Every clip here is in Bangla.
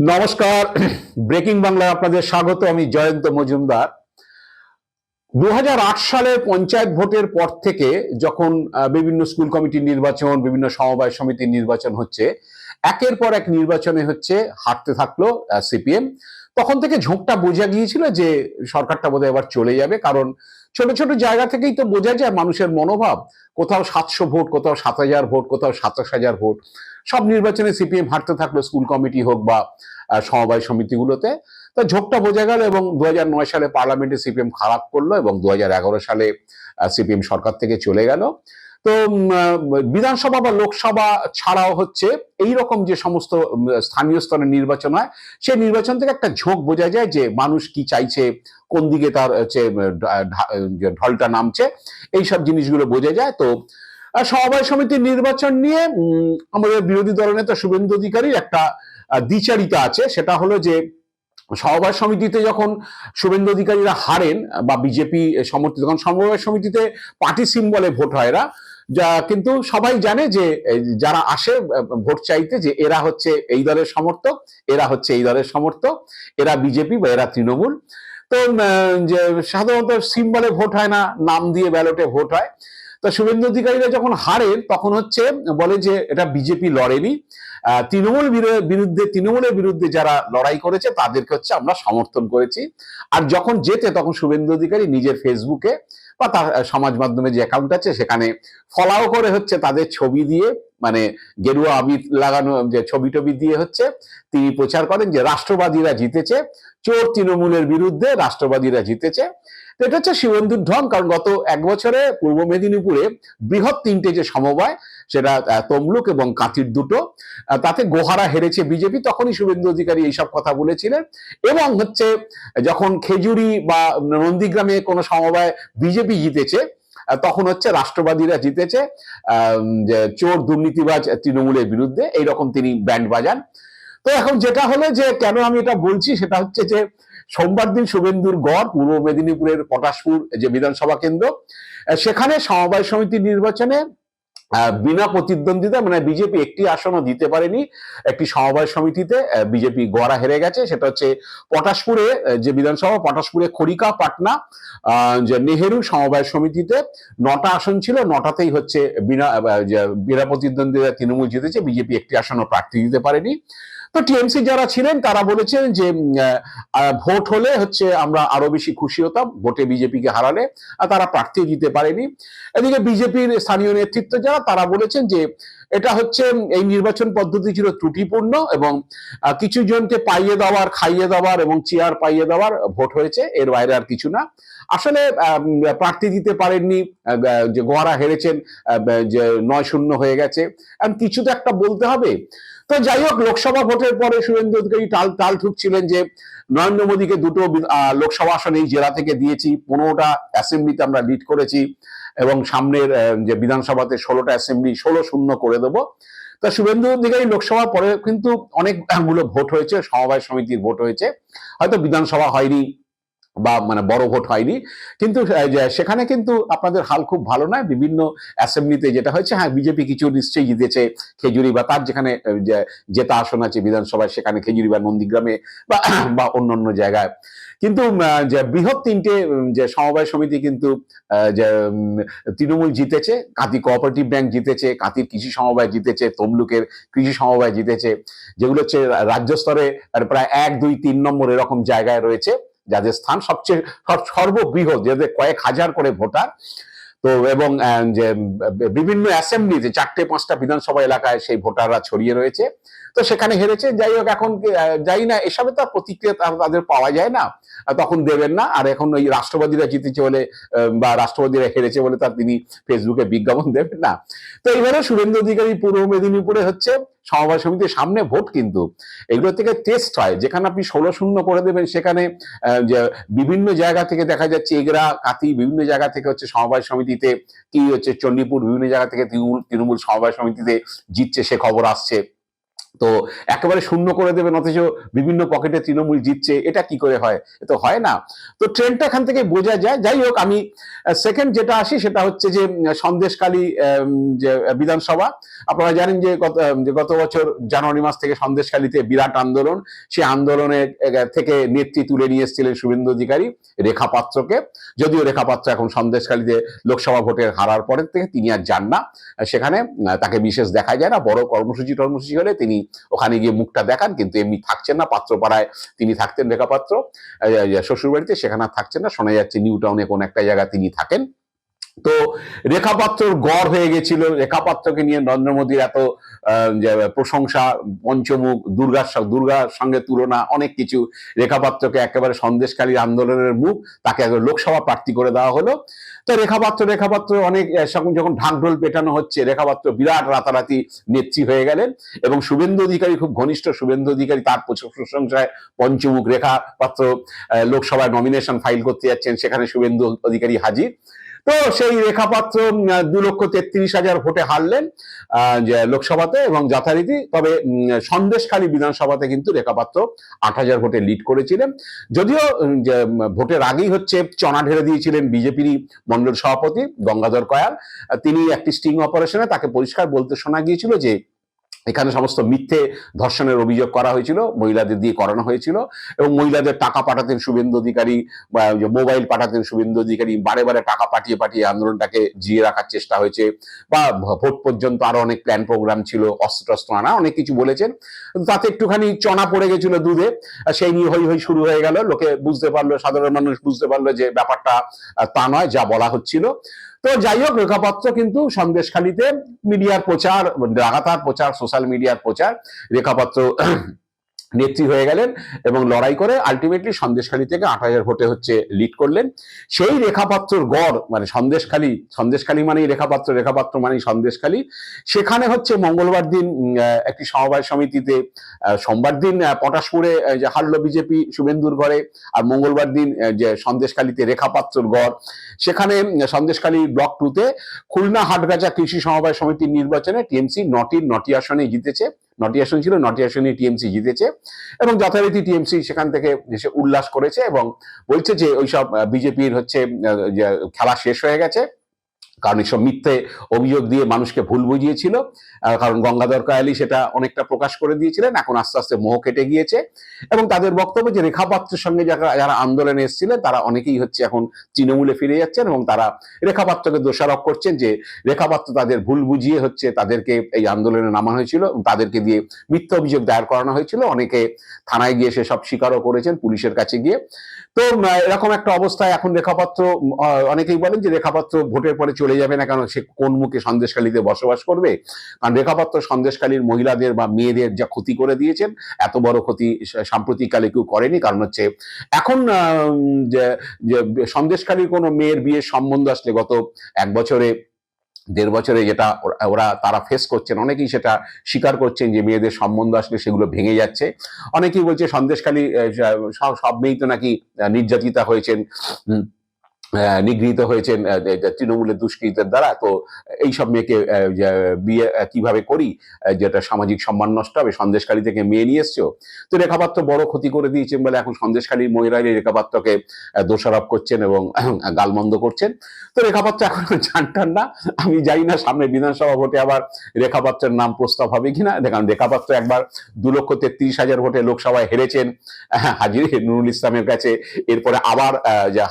নমস্কার। ব্রেকিং বাংলায় আপনাদের স্বাগত, আমি জয়ন্ত মজুমদার। দু সালের পঞ্চায়েত ভোটের পর থেকে যখন বিভিন্ন স্কুল কমিটির নির্বাচন, বিভিন্ন সমবায় সমিতির নির্বাচন হচ্ছে, একের পর এক নির্বাচনে হচ্ছে হাঁটতে থাকল সিপিএম। তখন থেকে ঝোঁকটা বোঝা গিয়েছিল যে সরকারটা বোধহয় এবার চলে যাবে, কারণ ছোট ছোট জায়গা থেকেই তো বোঝা যায় মানুষের মনোভাব। কোথাও সাতশো ভোট, কোথাও সাত হাজার ভোট, কোথাও সাতাশ হাজার ভোট। সব নির্বাচনে সিপিএম হারতে থাকল, স্কুল কমিটি হোক বা সমবায় সমিতিগুলোতে। তা ঝোঁকটা বোঝা গেল এবং দুহাজার নয় সালে পার্লামেন্টে সিপিএম খারাপ করল এবং দুহাজার এগারো সালে সিপিএম সরকার থেকে চলে গেল। তো বিধানসভা বা লোকসভা ছাড়াও হচ্ছে এই রকম যে সমস্ত স্থানীয় স্তরের নির্বাচন হয়, সেই নির্বাচন থেকে একটা ঝোঁক বোঝা যায় যে মানুষ কি চাইছে, কোন দিকে তার হচ্ছে ঢলটা নামছে এই সব জিনিসগুলো বোঝা যায়। তো সমবায় সমিতির নির্বাচন নিয়ে আমাদের বিরোধী দলনেতা শুভেন্দু অধিকারীর একটা দ্বিচারিতা আছে। সেটা হলো যে সমবায় সমিতিতে যখন শুভেন্দু অধিকারীরা হারেন বা বিজেপি সমর্থিত, কারণ সমবায় সমিতিতে পার্টি সিম্বলে ভোট হয় এরা। যা, কিন্তু সবাই জানে যে যারা আসে ভোট চাইতে যে এরা হচ্ছে এই দলের সমর্থক, এরা হচ্ছে এই দলের সমর্থক, এরা বিজেপি বা এরা তৃণমূল। তো যে সাধারণত সিম্বলে ভোট হয় না, নাম দিয়ে ব্যালটে ভোট হয়। তো শুভেন্দু অধিকারীরা যখন হারেন, তখন হচ্ছে বলে যে এটা বিজেপি লড়েনি। তৃণমূল বিরুদ্ধে, তৃণমূলের বিরুদ্ধে যারা লড়াই করেছে, তাদেরকে হচ্ছে আমরা সমর্থন করেছি। আর যখন যেতে তখন শুভেন্দু অধিকারী নিজের ফেসবুকে বা তার সমাজ মাধ্যমে যে অ্যাকাউন্ট আছে, সেখানে ফলাও করে হচ্ছে তাদের ছবি দিয়ে মানে গেরুয়া আবির লাগানো, যে ছবি টবি দিয়ে হচ্ছে তিনি প্রচার করেন যে রাষ্ট্রবাদীরা জিতেছে, চোর তৃণমূলের বিরুদ্ধে রাষ্ট্রবাদীরা জিতেছে। এটা হচ্ছে শিবন্ধুর ঢং, কারণ গত এক বছরে পূর্ব মেদিনীপুরে বৃহৎ তিনটে যে সমবায়, সেটা তমলুক এবং কাতির দুটো তাতে গোহারা হেরেছে বিজেপি, তখনই শুভেন্দু অধিকারী এইসব কথা বলেছিলেন। এবং হচ্ছে যখন খেজুরি বা নন্দীগ্রামে কোনো সমবায় বিজেপি জিতেছে তখন হচ্ছে রাষ্ট্রবাদীরা জিতেছে যে চোর দুর্নীতিবাজ তৃণমূলের বিরুদ্ধে, এইরকম তিনি ব্যান্ড বাজান। তো এখন যেটা হলো যে কেন আমি এটা বলছি, সেটা হচ্ছে যে সোমবার দিন শুভেন্দুর গড়, পূর্ব মেদিনীপুরের পটাশপুর যে বিধানসভা কেন্দ্র সেখানে সমবায় সমিতির নির্বাচনে বিনা প্রতিদ্বন্দ্বিতা মানে বিজেপি একটি আসনও দিতে পারেনি, একটি সমবায় সমিতিতে বিজেপি গড়া হেরে গেছে, সেটা হচ্ছে পটাশপুরে যে বিধানসভা, পটাশপুরে খড়িকা, পাটনা যে নেহেরু সমবায় সমিতিতে নটা আসন ছিল, নটাতেই হচ্ছে বিনা বিনা প্রতিদ্বন্দ্বিতা তৃণমূল জিতেছে, বিজেপি একটি আসনও প্রার্থী দিতে পারেনি। তো টিএমসি যারা ছিলেন, তারা বলেছেন যে ভোট হলে হচ্ছে আমরা আরও বেশি খুশি হতাম, ভোটে বিজেপিকে হারালে তারা প্রার্থী দিতে পারেনি। এদিকে বিজেপির স্থানীয় নেতৃত্ব যারা, তারা বলেছেন যে, এটা হচ্ছে এই নির্বাচন পদ্ধতি ছিল ত্রুটিপূর্ণ এবং কিছু জনকে পাইয়ে দেওয়ার, খাইয়ে দেওয়ার এবং চেয়ার পাইয়ে দেওয়ার ভোট হয়েছে, এর বাইরে আর কিছু না। আসলে প্রার্থী দিতে পারেননি যে গোয়ারা হেরেছেন যে নয় শূন্য হয়ে গেছে। কিছু তো একটা বলতে হবে তো যাই হোক লোকসভা ভোটের পরে শুভেন্দু অধিকারী টাল টাল ঠুকছিলেন যে নরেন্দ্র মোদীকে দুটো লোকসভা আসন এই জেলা থেকে দিয়েছি, পনেরোটা অ্যাসেম্বলিতে আমরা লিড করেছি এবং সামনের যে বিধানসভাতে ষোলোটা অ্যাসেম্বলি ষোলো শূন্য করে দেবো। তা শুভেন্দু অধিকারী লোকসভার পরে কিন্তু অনেকগুলো ভোট হয়েছে, সমবায় সমিতির ভোট হয়েছে। হয়তো বিধানসভা হয়নি বা মানে বড় ভোট হয়নি। কিন্তু সেখানে কিন্তু আপনাদের হাল খুব ভালো নয়। বিভিন্ন অ্যাসেম্বলিতে যেটা হয়েছে হ্যাঁ বিজেপি কিছু নিশ্চয়ই জিতেছে। খেজুরি বা তার যেখানে জেতা আসন আছে বিধানসভায়, সেখানে খেজুরি বা নন্দীগ্রামে বা বা অন্য অন্য জায়গায়। কিন্তু যে বৃহৎ তিনটে যে সমবায় সমিতি কিন্তু যে তৃণমূল জিতেছে, কাতি কোঅপারেটিভ ব্যাংক জিতেছে, কাতির কৃষি সমবায় জিতেছে, তমলুকের কৃষি সমবায় জিতেছে, যেগুলো হচ্ছে রাজ্য স্তরে প্রায় এক, দুই, তিন নম্বর এরকম জায়গায় রয়েছে। যাদের স্থান সবচেয়ে সর- সর্ববৃহৎ, যাদের কয়েক হাজার করে ভোটার। তো এবং যে, বিভিন্ন অ্যাসেম্বলিতে চারটে পাঁচটা বিধানসভা এলাকায় সেই ভোটাররা ছড়িয়ে রয়েছে। তো সেখানে হেরেছে, যাই হোক এখন যাই না, এসবে তো প্রতিক্রিয়া তাদের পাওয়া যায় না। তখন দেবেন না, আর এখন ওই রাষ্ট্রবাদীরা জিতেছে বলে বা রাষ্ট্রবাদীরা হেরেছে বলে তার তিনি ফেসবুকে বিজ্ঞাপন দেবেন না। তো এইবারে শুভেন্দু অধিকারী পূর্ব মেদিনীপুরে হচ্ছে সমবায় সমিতির সামনে ভোট কিন্তু এগুলো থেকে টেস্ট হয়। যেখানে আপনি ষোলো শূন্য করে দেবেন, সেখানে বিভিন্ন জায়গা থেকে দেখা যাচ্ছে এগরা কাতি বিভিন্ন জায়গা থেকে হচ্ছে সমবায় সমিতিতে, কি হচ্ছে চণ্ডীপুর বিভিন্ন জায়গা থেকে তৃণমূল তৃণমূল সমবায় সমিতিতে জিতছে সে খবর আসছে। তো একেবারে শূন্য করে দেবেন অথচ বিভিন্ন পকেটে তৃণমূল জিতছে এটা কি করে হয়? তো হয় না। তো ট্রেনটা এখান থেকে বোঝা যায়। যাই হোক আমি সেকেন্ড যেটা আসি সেটা হচ্ছে যে উম, সন্দেশখালী যে বিধানসভা আপনারা জানেন যে গত গত বছর জানুয়ারি মাস থেকে সন্দেশখালীতে বিরাট আন্দোলন সেই আন্দোলনের থেকে নেত্রী তুলে নিয়ে এসেছিলেন শুভেন্দু অধিকারী রেখা পাত্রকে যদিও রেখা পাত্র এখন সন্দেশখালীতে লোকসভা ভোটের হারার পরের থেকে তিনি আর যান না। সেখানে তাকে বিশেষ দেখা যায় না। বড় কর্মসূচি টর্মসূচি হলে তিনি ওখানে গিয়ে মুখটা দেখান, কিন্তু এমনি থাকছেন না, পাত্রপাড়ায় তিনি থাকতেন রেখা শ্বশুরবাড়িতে শ্বশুর সেখানে আর থাকছেন না। শোনা যাচ্ছে নিউ টাউনে কোন একটা জায়গায় তিনি থাকেন। তো রেখাপাত্রর গড় হয়ে গেছিল। রেখাপাত্রকে নিয়ে নরেন্দ্র মোদীর এত প্রশংসা পঞ্চমুখ দুর্গার দুর্গার সঙ্গে তুলনা অনেক কিছু রেখাপাত্রকে একেবারে সন্দেশকারী আন্দোলনের মুখ তাকে লোকসভা প্রার্থী করে দেওয়া হলো। তো রেখাপাত্র রেখাপাত্র অনেক আহ, যখন যখন ঢাকঢোল পেটানো হচ্ছে রেখাপাত্র বিরাট রাতারাতি নেত্রী হয়ে গেলেন এবং শুভেন্দু অধিকারী খুব ঘনিষ্ঠ শুভেন্দু অধিকারী তার প্রশংসায় পঞ্চমুখ রেখাপাত্র আহ, লোকসভায় নমিনেশন ফাইল করতে যাচ্ছেন সেখানে শুভেন্দু অধিকারী হাজির। তো সেই রেখাপাত্র দু লক্ষ তেত্রিশ হাজার ভোটে হারলেন লোকসভাতে এবং যথারীতি, তবে সন্দেশখালী বিধানসভাতে কিন্তু রেখাপাত্র আট হাজার ভোটে লিড করেছিলেন। যদিও ভোটের আগেই হচ্ছে চনা ঢেলে দিয়েছিলেন বিজেপির মন্ডল সভাপতি গঙ্গাধর কয়াল। তিনি একটি স্টিং অপারেশনে তাকে পরিষ্কার বলতে শোনা গিয়েছিল যে এখানে সমস্ত মিথ্যে ধর্ষণের অভিযোগ করা হয়েছিল, মহিলাদের দিয়ে করানো হয়েছিল এবং মহিলাদের টাকা পাঠাতেন শুভেন্দু অধিকারী মোবাইল পাঠাতেন শুভেন্দু অধিকারী, বারে বারে টাকা পাঠিয়ে পাঠিয়ে আন্দোলনটাকে জিয়ে রাখার চেষ্টা হয়েছে বা ভোট পর্যন্ত আরও অনেক প্ল্যান প্রোগ্রাম ছিল অস্ত্র টস্ত্র আনা, অনেক কিছু বলেছেন। তাতে একটুখানি চনা পড়ে গেছিল দুধে সেই নিয়ে হই হই শুরু হয়ে গেল। লোকে বুঝতে পারল, সাধারণ মানুষ বুঝতে পারল যে ব্যাপারটা তা নয়, যা বলা হচ্ছিল। তো যাই হোক রেখাপত্র কিন্তু সন্দেশখালিতে মিডিয়ার প্রচার লাগাতার প্রচার সোশ্যাল মিডিয়ার প্রচার রেখাপত্র নেত্রী হয়ে গেলেন এবং লড়াই করে আলটিমেটলি সন্দেশখালী থেকে আট হাজার ভোটে হচ্ছে লিড করলেন। সেই রেখাপাত্রর গড় মানে সন্দেশখালী সন্দেশখালী মানেই রেখাপাত্র রেখাপাত্র মানেই সন্দেশখালী। সেখানে হচ্ছে মঙ্গলবার দিন একটি সমবায় সমিতিতে সোমবার দিন পটাশপুরে যে হারলো বিজেপি শুভেন্দুর ঘরে আর মঙ্গলবার দিন যে সন্দেশখালীতে রেখাপাত্রর গড়। সেখানে সন্দেশখালী ব্লক টুতে খুলনা হাটগাছা কৃষি সমবায় সমিতির নির্বাচনে টিএমসি নটির নটি আসনে জিতেছে। নটি আসন ছিল নটি আসনে টিএমসি জিতেছে এবং যথারীতি টিএমসি সেখান থেকে সে উল্লাস করেছে এবং বলছে যে ওইসব বিজেপির হচ্ছে খেলা শেষ হয়ে গেছে। কারণ এইসব মিথ্যে অভিযোগ দিয়ে মানুষকে ভুল বুঝিয়েছিল। কারণ গঙ্গাধর কায়ালি সেটা অনেকটা প্রকাশ করে দিয়েছিলেন, এখন আস্তে আস্তে মোহ কেটে গিয়েছে। এবং তাদের বক্তব্য যে রেখাপাত্রের সঙ্গে যারা যারা আন্দোলনে এসেছিলেন, তারা অনেকেই হচ্ছে এখন তৃণমূলে ফিরে যাচ্ছেন এবং তারা রেখাপাত্রকে দোষারোপ করছেন যে রেখাপাত্র তাদের ভুল বুঝিয়ে হচ্ছে তাদেরকে এই আন্দোলনে নামানো হয়েছিল তাদেরকে দিয়ে মিথ্যা অভিযোগ দায়ের করানো হয়েছিল। অনেকে থানায় গিয়ে সে সব স্বীকারও করেছেন পুলিশের কাছে গিয়ে। তো এরকম একটা অবস্থায় এখন রেখাপাত্র অনেকেই বলেন যে রেখাপাত্র ভোটের পরে চলে যাবে না, কারণ সে কোন মুখে সন্দেশখালীতে বসবাস করবে? কারণ রেখাপাত্র সন্দেশখালীর মহিলাদের বা মেয়েদের যা ক্ষতি করে দিয়েছেন, এত বড় ক্ষতি সাম্প্রতিককালে কেউ করেনি। কারণ হচ্ছে, এখন সন্দেশখালীর কোনো মেয়ের বিয়ের সম্বন্ধ আসলে গত এক বছরে, দেড় বছরে যেটা ওরা- তারা ফেস করছেন, অনেকেই সেটা স্বীকার করছেন যে মেয়েদের সম্বন্ধ আসলে সেগুলো ভেঙে যাচ্ছে। অনেকেই বলছে সন্দেশখালী সব মেয়েই তো নাকি নির্যাতিতা হয়েছেন। নিগৃহীত হয়েছেন তৃণমূলের দুষ্কৃতের দ্বারা। তো এইসব মেয়েকে বিয়ে কীভাবে করি? যেটা সামাজিক সম্মান নষ্ট হবে, সন্দেশখালী থেকে মেয়ে নিয়ে এসছো? তো রেখাপাত্র বড় ক্ষতি করে দিয়েছেন বলে এখন সন্দেশখালীর মহিলারা রেখাপাত্রকে দোষারোপ করছেন এবং গালমন্দ করছেন। তো রেখাপাত্র এখন জানটান না। আমি জানি না সামনে বিধানসভা ভোটে আবার রেখাপাত্রের নাম প্রস্তাব হবে কিনা। দেখুন, রেখাপাত্র একবার দু লক্ষ তেত্রিশ হাজার ভোটে লোকসভায় হেরেছেন। হাজির নুরুল ইসলামের কাছে। এরপরে আবার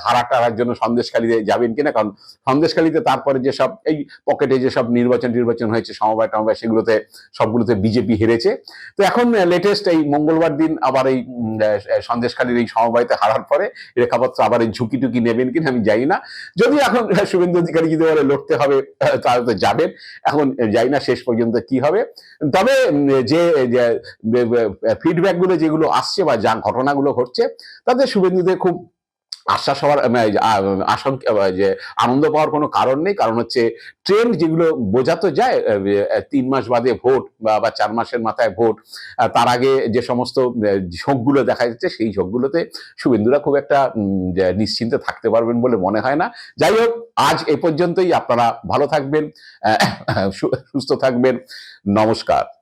হারা টারার জন্য সন্দেশখালীতে যাবেন কিনা? কারণ সন্দেশখালীতে তারপরে যেসব এই পকেটে যেসব নির্বাচন নির্বাচন হয়েছে, সমবায় টমবায়, সেগুলোতে সবগুলোতে বিজেপি হেরেছে। তো এখন লেটেস্ট এই মঙ্গলবার দিন আবার এই সন্দেশখালীর এই সমবায়তে হারার পরে রেখাপাত্র আবার এই ঝুঁকি টুকি নেবেন কিনা আমি জানি না। যদি এখন শুভেন্দু অধিকারী যদি বলে লড়তে হবে তাহলে তো যাবেন। এখন জানি না, শেষ পর্যন্ত কি হবে? তবে যে ফিডব্যাকগুলো যেগুলো আসছে বা যা ঘটনাগুলো ঘটছে, তাতে শুভেন্দুদের খুব আশ্বাস হওয়ার আহ, আশঙ্কা যে আনন্দ পাওয়ার কোনো কারণ নেই। কারণ হচ্ছে ট্রেন্ড যেগুলো বোঝাতে যায় তিন মাস বাদে ভোট বা চার মাসের মাথায় ভোট তার আগে যে সমস্ত ঝোঁকগুলো দেখা যাচ্ছে সেই ঝোঁকগুলোতে শুভেন্দুরা খুব একটা নিশ্চিন্তে থাকতে পারবেন বলে মনে হয় না। যাই হোক আজ এ পর্যন্তই। আপনারা ভালো থাকবেন সুস্থ থাকবেন। নমস্কার।